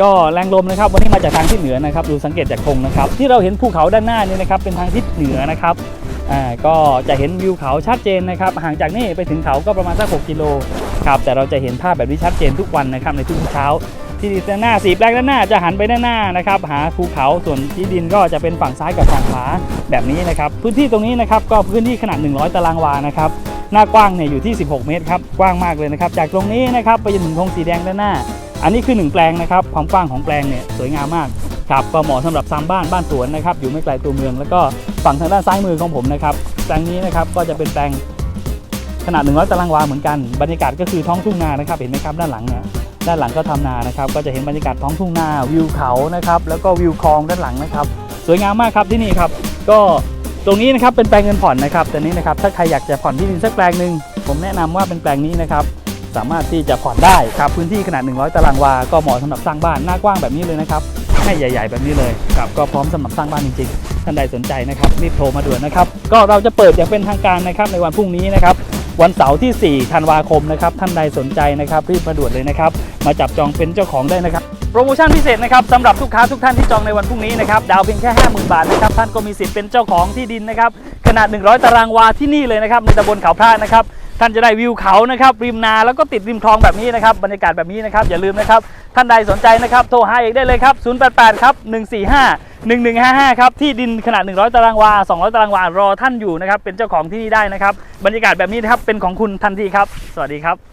ก็แรงลมนะครับวันนี้มาจากทางทิศเหนือนะครับดูสังเกตจากธงนะครับ ที่เราเห็นภูเขาด้านหน้านี่นะครับเป็นทางทิศเหนือนะครับอ่าก็จะเห็นวิวเขาชัดเจนนะครับห่างจากนี่ไปถึงเขาก็ประมาณสัก6กิโลครับแต่เราจะเห็นภาพแบบนี้ชัดเจนทุกวันนะครับในทุกเช้า ที่ด้านหน้าสีแปลงด้านหน้าจะหันไปด้านหน้านะครับหาภูเขาส่วนที่ดินก็จะเป็นฝั่งซ้ายกับฝั่งขวาแบบนี้นะครับพื้นที่ตรงนี้นะครับก็พื้นที่ขนาด 100 ตารางวานะครับหน้ากว้างเนี่ยอยู่ที่ 16 เมตรครับกว้างมากเลยนะครับจากตรงนี้นะครับไปจนถึงธงสีแดงด้านหน้า อันนี้คือ1แปลงนะครับความกว้างของแปลงเนี่ยสวยงามมากครับก็เหมาะสำหรับซ้ำบ้านบ้านสวนนะครับอยู่ไม่ไกลตัวเมือง แล้วก็ฝั่งทางด้านซ้ายมือของผมนะครับแปลงนี้นะครับก็จะเป็นแปลงขนาด 100 ตารางวาเหมือนกันบรรยากาศก็คือท้องทุ่งนานะครับเห็นไหมครับด้านหลังเนี่ยด้านหลังก็ทำนานะครับก็จะเห็นบรรยากาศท้องทุ่งนาวิวเขานะครับแล้วก็วิวคลองด้านหลังนะครับ สวยงามมากครับที่นี่ครับ ก็ตรงนี้นะครับเป็นแปลงเงินผ่อนนะครับแต่นี้นะครับถ้าใครอยากจะผ่อนที่ดินสักแปลงหนึ่งผมแนะนำว่าเป็นแปลงนี้นะครับ สามารถที่จะผ่อนได้ครับพื้นที่ขนาด 100 ตารางวา ก็เหมาะสำหรับสร้างบ้านหน้ากว้างแบบนี้เลยนะครับให้ใหญ่ ๆ แบบนี้เลยครับก็พร้อมสำหรับสร้างบ้านจริงๆท่านใดสนใจนะครับรีบโทรมาด่วนนะครับก็เราจะเปิดอย่างเป็นทางการนะครับในวันพรุ่งนี้นะครับวันเสาร์ที่ 4 ธันวาคมนะครับท่านใดสนใจนะครับรีบมาด่วนเลยนะครับมาจับจองเป็นเจ้าของได้นะครับโปรโมชั่นพิเศษนะครับสำหรับลูกค้าทุกท่านที่จองในวันพรุ่งนี้นะครับดาวเพียงแค่ 50,000 บาทนะครับท่านก็มีสิทธิ์เป็นเจ้าของที่ดินนะครับขนาด 100 ตารางวาที่นี่เลยนะครับในตำบลเขาพระนะครับ ท่านจะได้วิวเขานะครับริมนาแล้วก็ติดริมคลองแบบนี้นะครับบรรยากาศแบบนี้นะครับอย่าลืมนะครับท่านใดสนใจนะครับโทรหาเอกได้เลยครับ 088 ครับ 145 1155 ครับ ที่ดินขนาด 100 ตารางวา 200 ตารางวารอท่านอยู่นะครับเป็นเจ้าของที่นี่ได้นะครับบรรยากาศแบบนี้นะครับเป็นของคุณทันทีครับ สวัสดีครับ